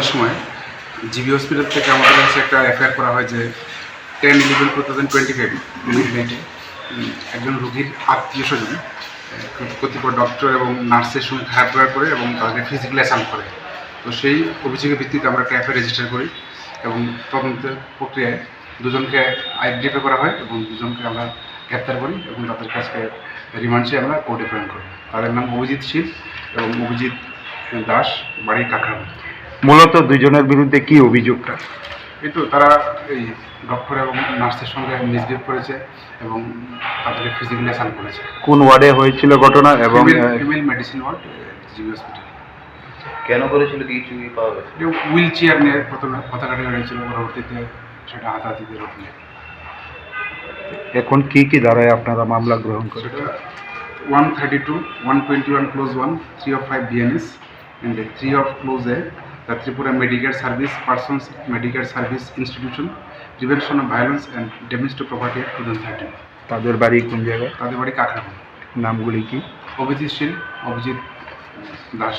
সন্ধ্যার সময় GB hospital থেকে আমাদের কাছে একটা এফআইআর করা হয় যে ten eleven two thousand twenty five mid একজন রোগীর আত্মীয় স্বজন কতিপয় ডক্টর এবং নার্সের সঙ্গে খারাপ ব্যবহার করে এবং তাদেরকে ফিজিক্যালি অ্যাসাল্ট করে। তো সেই অভিযোগের ভিত্তিতে আমরা একটা এফআইআর রেজিস্টার করি এবং তদন্তের প্রক্রিয়ায় দুজনকে আইডেন্টিফাই করা হয় এবং দুজনকে আমরা গ্রেপ্তার করি এবং তাদের কাছে রিমান্ড আমরা কোর্টে প্রেরণ করি। তাদের নাম অভিজিৎ শীল এবং অভিজিৎ দাস, বাড়ি কাকরাম। মূলত দুজনের বিরুদ্ধে কি অভিযোগটা? এই তো তারা এই ডক্টর এবং নার্সের সঙ্গে মিসবিহেভ করেছে এবং তাদেরকে ফিজিক্যালি অ্যাসাল্ট করেছে। কোন ওয়ার্ডে হয়েছিল ঘটনা এবং female medicine ward GB hospital. কেন করেছিল কি কিছু পাওয়া গেছে? হুইল চেয়ার নিয়ে প্রথমে কথা কাটি হয়েছিল পরবর্তীতে সেটা হাতাহাতিতে রূপ নেয়। এখন কি কি ধারায় আপনারা মামলা গ্রহণ করেন one thirty two one twenty one clause one three of five BNS and three of clause A the Tripura medical service persons medical service institution prevention of violence and damage to property two thousand thirteen তাদের বাড়ি কোন জায়গায়? তাদের বাড়ি কাকরাপুর নামগুলি কি? অভিজিৎ শীল অভিজিৎ দাস।